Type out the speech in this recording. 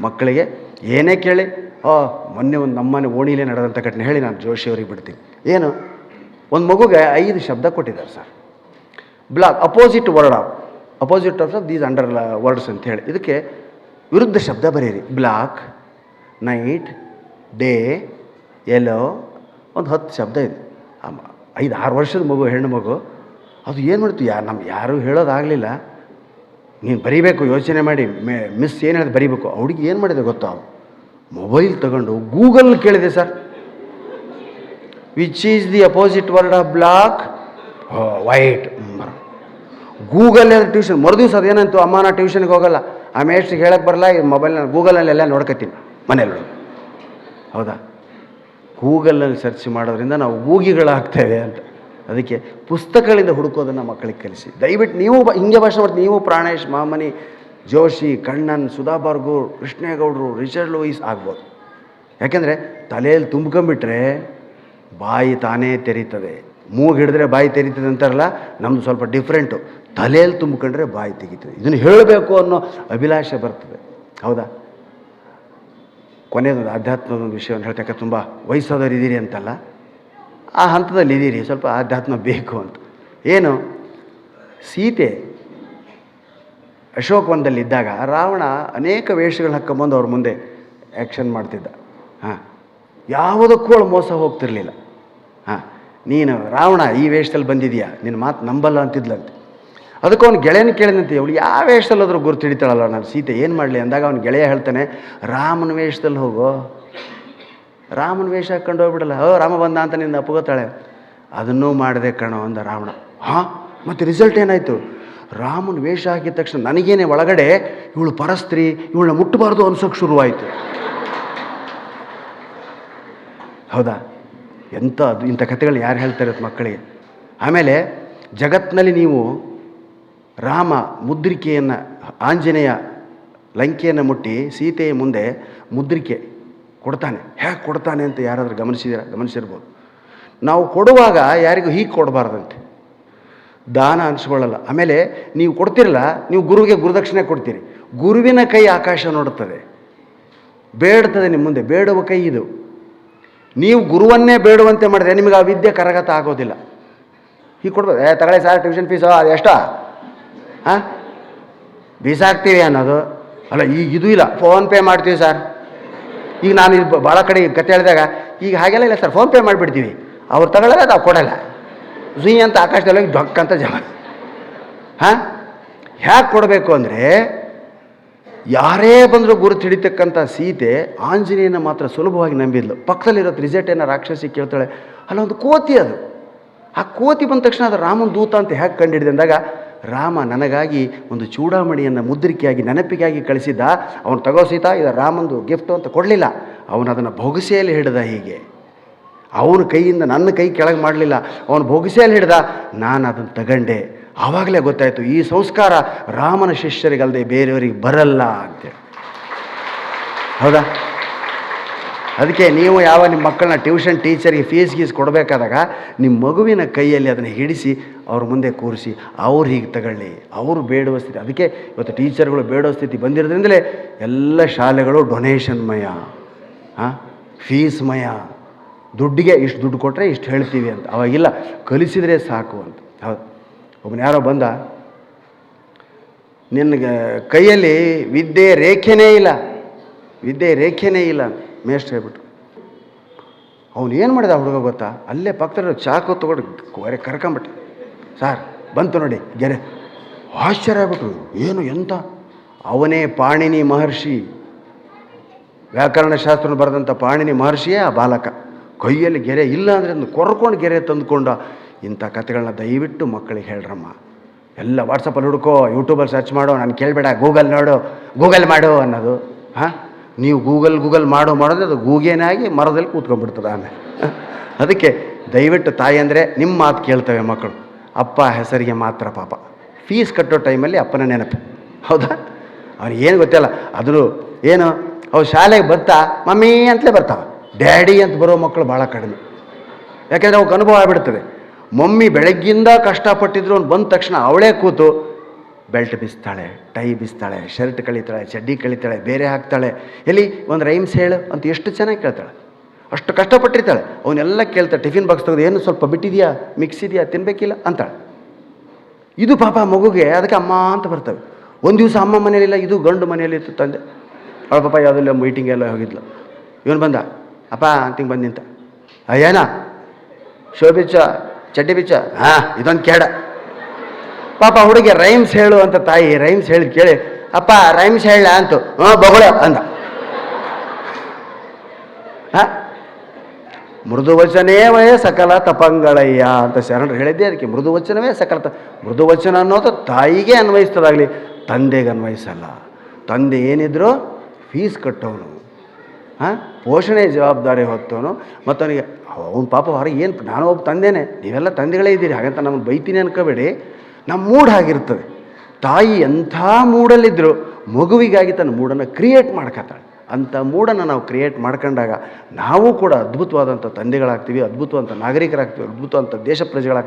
ಮಕ್ಕಳಿಗೆ ಏನೇ ಕೇಳಿ ಓ ಮೊನ್ನೆ ಒಂದು ನಮ್ಮನೆ ಓಣಿಲೇ ನಡೆದಂಥ ಘಟನೆ ಹೇಳಿ ನಾನು ಜೋಶಿ ಅವ್ರಿಗೆ ಬಿಡ್ತೀನಿ. ಏನು? ಒಂದು ಮಗುಗೆ ಐದು ಶಬ್ದ ಕೊಟ್ಟಿದ್ದಾರೆ sir. Black, opposite word of, opposite of these under words ಅಂತ ಹೇಳಿ. ಇದಕ್ಕೆ ವಿರುದ್ಧ ಶಬ್ದ ಬರೀರಿ. ಬ್ಲಾಕ್, ನೈಟ್, ಡೇ, ಎಲ್ಲೋ ಒಂದು ಹತ್ತು ಶಬ್ದ ಇದೆ. ಐದು ಆರು ವರ್ಷದ ಮಗು, ಹೆಣ್ಣು ಮಗು. ಅದು ಏನು ಮಾಡ್ತು? ಯಾ ನಮ್ಮ ಯಾರೂ ಹೇಳೋದಾಗಲಿಲ್ಲ. ನೀನು ಬರೀಬೇಕು, ಯೋಚನೆ ಮಾಡಿ, ಮೇ ಮಿಸ್ ಏನು ಹೇಳಿದೆ ಬರೀಬೇಕು. ಹುಡುಗಿ ಏನು ಮಾಡಿದೆ ಗೊತ್ತಾ? ಮೊಬೈಲ್ ತಗೊಂಡು ಗೂಗಲ್ ಕೇಳಿದೆ sir which is the opposite word of black white Google tuition ಮರುದಿವ್ಸ ಅದೇನಂತು ಅಮ್ಮ ನಾ ಟ್ಯೂಷನ್ಗೆ ಹೋಗಲ್ಲ. ಆ ಎಷ್ಟು ಹೇಳಕ್ಕೆ ಬರಲ್ಲ, ಈ ಮೊಬೈಲ್ನ ಗೂಗಲಲ್ಲೆಲ್ಲ ನೋಡ್ಕೊತೀನಿ ಮನೆಯಲ್ಲಿ ಹೌದಾ? ಗೂಗಲಲ್ಲಿ ಸರ್ಚ್ ಮಾಡೋದ್ರಿಂದ ನಾವು ಗೂಗಿಗಳಾಗ್ತೇವೆ ಅಂತ. ಅದಕ್ಕೆ ಪುಸ್ತಕಗಳಿಂದ ಹುಡುಕೋದನ್ನು ಮಕ್ಕಳಿಗೆ ಕಲಿಸಿ. ದಯವಿಟ್ಟು ನೀವು ಹಿಂಗೆ ಭಾಷೆ ಮಾಡ್ತೀವಿ ನೀವು ಪ್ರಾಣೇಶ್, ಮಾಮನಿ, ಜೋಶಿ, ಕಣ್ಣನ್ ಸುಧಾ ಬಾರ್ಗೂರ್ ಕೃಷ್ಣೇಗೌಡರು, ರಿಚರ್ಡ್ ಲೂಯಿಸ್ ಆಗ್ಬೋದು. ಯಾಕೆಂದರೆ ತಲೆಯಲ್ಲಿ ತುಂಬ್ಕೊಂಬಿಟ್ರೆ ಬಾಯಿ ತಾನೇ ತೆರೀತದೆ. ಮೂಗು ಹಿಡಿದ್ರೆ ಬಾಯಿ ತೆರೀತದೆ ಅಂತಾರಲ್ಲ ನಮ್ಮದು ಸ್ವಲ್ಪ ಡಿಫ್ರೆಂಟು ತಲೆಯಲ್ಲಿ ತುಂಬ್ಕೊಂಡ್ರೆ ಬಾಯಿ ತೆಗಿತದೆ. ಇದನ್ನು ಹೇಳಬೇಕು ಅನ್ನೋ ಅಭಿಲಾಷೆ ಬರ್ತದೆ. ಹೌದಾ? ಕೊನೆಯದೊಂದು ಆಧ್ಯಾತ್ಮದ ಒಂದು ವಿಷಯವನ್ನು ಹೇಳ್ತಕ್ಕ ತುಂಬ ವಯಸ್ಸಾದವ್ರು ಇದ್ದೀರಿ ಅಂತಲ್ಲ. ಆ ಹಂತದಲ್ಲಿ ಇದ್ದೀರಿ, ಸ್ವಲ್ಪ ಆಧ್ಯಾತ್ಮ ಬೇಕು ಅಂತ. ಏನು? ಸೀತೆ ಅಶೋಕವನದಲ್ಲಿದ್ದಾಗ ರಾವಣ ಅನೇಕ ವೇಷಗಳು ಹಾಕ್ಕೊಂಬಂದು ಅವ್ರ ಮುಂದೆ ಆ್ಯಕ್ಷನ್ ಮಾಡ್ತಿದ್ದ. ಹಾಂ. ಯಾವುದಕ್ಕೂ ಅವಳು ಮೋಸ ಹೋಗ್ತಿರ್ಲಿಲ್ಲ. ಹಾಂ. ನೀನು ರಾವಣ, ಈ ವೇಷದಲ್ಲಿ ಬಂದಿದೆಯಾ? ನಿನ್ನ ಮಾತು ನಂಬಲ್ಲ ಅಂತಿದ್ಲಂತೆ. ಅದಕ್ಕೆ ಅವ್ನು ಗೆಳೆಯನ ಕೇಳಿದಂತೆ ಅವಳು ಯಾವ ವೇಷದಲ್ಲಿ ಹೋದ್ರೂ ಗುರುತಿಡಿತಾಳಲ್ಲ, ನಾನು ಸೀತೆ ಏನು ಮಾಡಲಿ? ಅಂದಾಗ ಅವ್ನು ಗೆಳೆಯ ಹೇಳ್ತಾನೆ, ರಾಮನ ವೇಷದಲ್ಲಿ ಹೋಗೋ. ರಾಮನ ವೇಷ ಹಾಕೊಂಡು ಹೋಗ್ಬಿಡಲ್ಲ. ಹೋ, ರಾಮ ಬಂದ ಅಂತ ನಿನ್ನ ಅಪ್ಪಗೋತಾಳೆ ಅದನ್ನೂ ಮಾಡಿದೆ ಕಣೋ ಅಂದ ರಾವಣ. ಹಾಂ, ಮತ್ತು ರಿಸಲ್ಟ್ ಏನಾಯಿತು? ರಾಮನ ವೇಷ ಹಾಕಿದ ತಕ್ಷಣ ನನಗೇನೆ ಒಳಗಡೆ ಇವಳು ಪರಸ್ತ್ರೀ, ಇವಳನ್ನ ಮುಟ್ಟಬಾರ್ದು ಅನ್ಸೋಕ್ಕೆ ಶುರುವಾಯಿತು. ಹೌದಾ? ಎಂಥ ಅದು, ಇಂಥ ಕಥೆಗಳು ಯಾರು ಹೇಳ್ತಾರೆ ಮಕ್ಕಳಿಗೆ ಆಮೇಲೆ ಜಗತ್ತಿನಲ್ಲಿ ನೀವು ರಾಮ ಮುದ್ರಿಕೆಯನ್ನು, ಆಂಜನೇಯ ಲಂಕೆಯನ್ನು ಮುಟ್ಟಿ ಸೀತೆಯ ಮುಂದೆ ಮುದ್ರಿಕೆ ಕೊಡ್ತಾನೆ. ಹೇಗೆ ಕೊಡ್ತಾನೆ ಅಂತ ಯಾರಾದರೂ ಗಮನಿಸಿದ್ರೆ? ಗಮನಿಸಿರ್ಬೋದು. ನಾವು ಕೊಡುವಾಗ ಯಾರಿಗೂ ಹೀಗೆ ಕೊಡಬಾರ್ದಂತೆ. ದಾನ ಅನಿಸ್ಕೊಳ್ಳಲ್ಲ. ಆಮೇಲೆ ನೀವು ಕೊಡ್ತಿರಲ್ಲ, ನೀವು ಗುರುವಿಗೆ ಗುರುದಕ್ಷಿಣೆ ಕೊಡ್ತೀರಿ. ಗುರುವಿನ ಕೈ ಆಕಾಶ ನೋಡುತ್ತದೆ. ಬೇಡ್ತದೆ ನಿಮ್ಮ ಮುಂದೆ. ಬೇಡುವ ಕೈ ಇದು. ನೀವು ಗುರುವನ್ನೇ ಬೇಡುವಂತೆ ಮಾಡಿದ್ರೆ ನಿಮಗೆ ಆ ವಿದ್ಯೆ ಕರಗತ ಆಗೋದಿಲ್ಲ. ಹೀಗೆ ಕೊಡ್ಬೋದು. ಏ, ತಗೊಳ್ಳಿ ಸರ್ ಟ್ಯೂಷನ್ ಫೀಸು ಅದು ಎಷ್ಟೋ? ಹಾಂ? ಬೀಸಾಕ್ತೀವಿ ಅನ್ನೋದು. ಅಲ್ಲ, ಈಗ ಇದು ಇಲ್ಲ. ಫೋನ್ಪೇ ಮಾಡ್ತೀವಿ ಸರ್. ಈಗ ನಾನು ಇಲ್ಲಿ ಭಾಳ ಕಡೆ ಕತೆ ಹೇಳಿದಾಗ ಈಗ ಹಾಗೆಲ್ಲ ಇಲ್ಲ ಸರ್ ಫೋನ್ಪೇ ಮಾಡಿಬಿಡ್ತೀವಿ. ಅವ್ರು ತಗೊಳ್ಳಲ್ಲ ನಾವು ಕೊಡಲ್ಲ. ಝೀ ಅಂತ ಆಕಾಶದಲ್ಲಿ ಡೊಕ್ ಅಂತ ಜಮ ಹಾಂ? ಹ್ಯಾಕೆ ಕೊಡಬೇಕು ಅಂದರೆ ಯಾರೇ ಬಂದರೂ ಗುರುತು ಹಿಡಿತಕ್ಕಂಥ ಸೀತೆ ಆಂಜನೇಯನ ಮಾತ್ರ ಸುಲಭವಾಗಿ ನಂಬಿದ್ಲು. ಪಕ್ಕದಲ್ಲಿರೋ ತ್ರಿಜಟೇನ ರಾಕ್ಷಸಿ ಕೇಳ್ತಾಳೆ, ಅಲ್ಲೊಂದು ಕೋತಿ ಅದು. ಆ ಕೋತಿ ಬಂದ ತಕ್ಷಣ ಅದು ರಾಮನ ದೂತ ಅಂತ ಹೇಗೆ ಕಂಡು ಅಂದಾಗ ರಾಮ ನನಗಾಗಿ ಒಂದು ಚೂಡಾಮಣಿಯನ್ನು ಮುದ್ರಿಕೆಯಾಗಿ, ನೆನಪಿಗಾಗಿ ಕಳಿಸಿದ್ದ. ಅವನು ತಗೋ ಸೀತಾ, ಇದು ರಾಮಂದು ಗಿಫ್ಟು ಅಂತ ಕೊಡಲಿಲ್ಲ. ಅವನು ಅದನ್ನು ಬೊಗಸೆಯಲ್ಲಿ ಹಿಡಿದ ಹೀಗೆ. ಅವನ ಕೈಯಿಂದ ನನ್ನ ಕೈ ಕೆಳಗೆ ಮಾಡಲಿಲ್ಲ. ಅವನು ಬೊಗಸೆಯಲ್ಲಿ ಹಿಡ್ದ. ನಾನು ಅದನ್ನು ತಗಂಡೆ. ಆವಾಗಲೇ ಗೊತ್ತಾಯಿತು, ಈ ಸಂಸ್ಕಾರ ರಾಮನ ಶಿಷ್ಯರಿಗಲ್ಲದೆ ಬೇರೆಯವರಿಗೆ ಬರಲ್ಲ ಅಂತೇಳಿ. ಹೌದಾ? ಅದಕ್ಕೆ ನೀವು ಯಾವ ನಿಮ್ಮ ಮಕ್ಕಳನ್ನ ಟ್ಯೂಷನ್ ಟೀಚರ್ಗೆ ಫೀಸ್ ಗೀಸ್ ಕೊಡಬೇಕಾದಾಗ, ನಿಮ್ಮ ಮಗುವಿನ ಕೈಯಲ್ಲಿ ಅದನ್ನು ಹಿಡಿಸಿ ಅವ್ರ ಮುಂದೆ ಕೂರಿಸಿ, ಅವ್ರು ಹೀಗೆ ತಗೊಳ್ಳಿ, ಅವರು ಬೇಡುವ ಸ್ಥಿತಿ. ಅದಕ್ಕೆ ಇವತ್ತು ಟೀಚರ್ಗಳು ಬೇಡೋ ಸ್ಥಿತಿ ಬಂದಿರೋದ್ರಿಂದಲೇ ಎಲ್ಲ ಶಾಲೆಗಳು ಡೊನೇಷನ್ಮಯ ಹಾಂ ಫೀಸ್ಮಯ. ದುಡ್ಡಿಗೆ ಇಷ್ಟು ದುಡ್ಡು ಕೊಟ್ಟರೆ ಇಷ್ಟು ಹೇಳ್ತೀವಿ ಅಂತ. ಅವಾಗಿಲ್ಲ ಕಲಿಸಿದರೆ ಸಾಕು ಅಂತ. ಹೌದು. ಒಬ್ಬನ ಯಾರೋ ಬಂದ, ನಿನಗೆ ಕೈಯಲ್ಲಿ ವಿದ್ಯೆ ರೇಖೆನೇ ಇಲ್ಲ. ವಿದ್ಯೆ ರೇಖೆನೇ ಇಲ್ಲ. ಮೇಷ್ಟ್ರು ಹೇಳ್ಬಿಟ್ರು. ಅವನು ಏನು ಮಾಡಿದ ಹುಡುಗ ಗೊತ್ತಾ? ಅಲ್ಲೇ ಪಕ್ಕದಲ್ಲಿ ಚಾಕು ತೊಗೊಂಡು ಕೊರೆ ಕರ್ಕೊಂಬಿಟ್ಟೆ. ಸರ್, ಬಂತು ನೋಡಿ, ಗೆರೆ. ಆಶ್ಚರ್ಯ ಆಗ್ಬಿಟ್ರು. ಏನು, ಎಂತ? ಅವನೇ ಪಾಣಿನಿ ಮಹರ್ಷಿ. ವ್ಯಾಕರಣ ವ್ಯಾಕರಣಶಾಸ್ತ್ರ ಬರೆದಂಥ ಪಾಣಿನಿ ಮಹರ್ಷಿಯೇ ಆ ಬಾಲಕ. ಕೈಯಲ್ಲಿ ಗೆರೆ ಇಲ್ಲ ಅಂದರೆ ಅದನ್ನು ಕೊರ್ಕೊಂಡು ಗೆರೆ ತಂದುಕೊಂಡ ಇಂಥ ಕಥೆಗಳನ್ನ ದಯವಿಟ್ಟು ಮಕ್ಕಳಿಗೆ ಹೇಳ್ರಮ್ಮ. ಎಲ್ಲ ವಾಟ್ಸಪ್ಪಲ್ಲಿ ಹುಡುಕೋ ಯೂಟ್ಯೂಬಲ್ಲಿ ಸರ್ಚ್ ಮಾಡೋ, ನಾನು ಕೇಳಬೇಡ ಗೂಗಲ್ ನೋಡು ಗೂಗಲ್ ಮಾಡು ಅನ್ನೋದು. ಹಾಂ? ನೀವು ಗೂಗಲ್ ಗೂಗಲ್ ಮಾಡೋ ಮಾಡೋದು ಅದು ಗೂಗೇನಾಗಿ ಮರದಲ್ಲಿ ಕೂತ್ಕೊಂಡ್ಬಿಡ್ತದೆ ಆಮೇಲೆ. ಅದಕ್ಕೆ ದಯವಿಟ್ಟು ತಾಯಿ ಅಂದರೆ ನಿಮ್ಮ ಮಾತು ಕೇಳ್ತವೆ ಮಕ್ಕಳು. ಅಪ್ಪ ಹೆಸರಿಗೆ ಮಾತ್ರ ಪಾಪ. ಫೀಸ್ ಕಟ್ಟೋ ಟೈಮಲ್ಲಿ ಅಪ್ಪನ ನೆನಪು. ಹೌದಾ? ಅವ್ನಿಗೆ ಏನು ಗೊತ್ತಿಲ್ಲ. ಅದ್ರ ಏನು, ಅವು ಶಾಲೆಗೆ ಬರ್ತಾ, ಮಮ್ಮಿ ಅಂತಲೇ ಬರ್ತಾವ. ಡ್ಯಾಡಿ ಅಂತ ಬರೋ ಮಕ್ಕಳು ಭಾಳ ಕಡಿಮೆ. ಯಾಕೆಂದರೆ ಅವಕ್ಕೆ ಅನುಭವ ಆಗಿಬಿಡ್ತದೆ. ಮಮ್ಮಿ ಬೆಳಗ್ಗಿಂದ ಕಷ್ಟಪಟ್ಟಿದ್ರು ಅವ್ನು ಬಂದ ತಕ್ಷಣ ಅವಳೇ ಕೂತು ಬೆಲ್ಟ್ ಬಿಸ್ತಾಳೆ, ಟೈ ಬಿಸ್ತಾಳೆ, ಶರ್ಟ್ ಕಳಿತಾಳೆ, ಚಡ್ಡಿ ಕಳಿತಾಳೆ, ಬೇರೆ ಹಾಕ್ತಾಳೆ. ಎಲ್ಲಿ, ಒಂದು ರೈಮ್ಸ್ ಹೇಳು ಅಂತ ಎಷ್ಟು ಚೆನ್ನಾಗಿ ಕೇಳ್ತಾಳೆ. ಅಷ್ಟು ಕಷ್ಟಪಟ್ಟಿರ್ತಾಳೆ. ಅವನ್ನೆಲ್ಲ ಕೇಳ್ತಾಳೆ, ಟಿಫಿನ್ ಬಾಕ್ಸ್ ತೆಗೆದು, ಏನು ಸ್ವಲ್ಪ ಬಿಟ್ಟಿದೆಯಾ? ಮಿಕ್ಸ್ ಇದೆಯಾ? ತಿನ್ನಬೇಕಿಲ್ಲ ಅಂತಾಳೆ ಇದು ಪಾಪ ಮಗುಗೆ, ಅದಕ್ಕೆ ಅಮ್ಮ ಅಂತ ಬರ್ತವೆ. ಒಂದು ದಿವಸ ಅಮ್ಮ ಮನೇಲಿಲ್ಲ ಇದು ಗಂಡು ಮನೆಯಲ್ಲಿ ಇತ್ತು ತಂದೆ. ಅವಳ ಪಾಪ ಯಾವುದಿಲ್ಲ ಮೀಟಿಂಗ್ ಎಲ್ಲ ಹೋಗಿದ್ಲು. ಇವನು ಬಂದ, ಅಪ್ಪ ಅಂತಿಂಗೆ ಬಂದು ನಿಂತ. ಅಯ್ಯನ ಶೋ ಬಿಚ್ಚ, ಚಡ್ಡಿ ಬಿಚ್ಚ? ಹಾಂ, ಇದೊಂದು ಕೇಡ. ಪಾಪ ಹುಡುಗಿ, ರೈಮ್ಸ್ ಹೇಳು ಅಂತ ತಾಯಿ, ರೈಮ್ಸ್ ಹೇಳಿ ಕೇಳಿ. ಅಪ್ಪ, ರೈಮ್ಸ್ ಹೇಳ ಅಂತು, ಹಾಂ, ಬಗಳ ಅಂದ. ಮೃದು ವಚನೇ ವಯ ಸಕಲ ತಪಂಗಳಯ್ಯ ಅಂತ ಶರಣರು ಹೇಳಿದ್ದೆ ಅದಕ್ಕೆ ಮೃದುವಚನವೇ ಸಕಲ ತ, ಮೃದುವಚನ ಅನ್ನೋದು ತಾಯಿಗೆ ಅನ್ವಯಿಸ್ತದಾಗಲಿ, ತಂದೆಗೆ ಅನ್ವಯಿಸಲ್ಲ. ತಂದೆ ಏನಿದ್ರು ಫೀಸ್ ಕಟ್ಟೋನು, ಹಾಂ, ಪೋಷಣೆ ಜವಾಬ್ದಾರಿ ಹೊತ್ತವನು ಮತ್ತು ಅವನಿಗೆ ಅವ್ನು ಪಾಪ ಹೊರಗೆ ಏನು, ನಾನು ಒಬ್ಬ ತಂದೆನೇ, ನೀವೆಲ್ಲ ತಂದೆಗಳೇ ಇದ್ದೀರಿ, ಹಾಗಂತ ನಮ್ಮನ್ನು ಬೈತೀನಿ ಅನ್ಕೋಬೇಡಿ. ನಮ್ಮ ಮೂಡ್ ಆಗಿರ್ತದೆ ತಾಯಿ ಎಂಥ ಮೂಡಲ್ಲಿದ್ದರೂ ಮಗುವಿಗಾಗಿ ತನ್ನ ಮೂಡನ್ನು ಕ್ರಿಯೇಟ್ ಮಾಡ್ಕೊತಾಳೆ. ಅಂಥ ಮೂಡನ್ನು ನಾವು ಕ್ರಿಯೇಟ್ ಮಾಡ್ಕೊಂಡಾಗ ನಾವು ಕೂಡ ಅದ್ಭುತವಾದಂಥ ತಂದೆಗಳಾಗ್ತೀವಿ ಅದ್ಭುತವಂತ ನಾಗರಿಕರಾಗ್ತೀವಿ ಅದ್ಭುತವಂತ ದೇಶ ಪ್ರಜೆಗಳಾಗ್ತೀವಿ.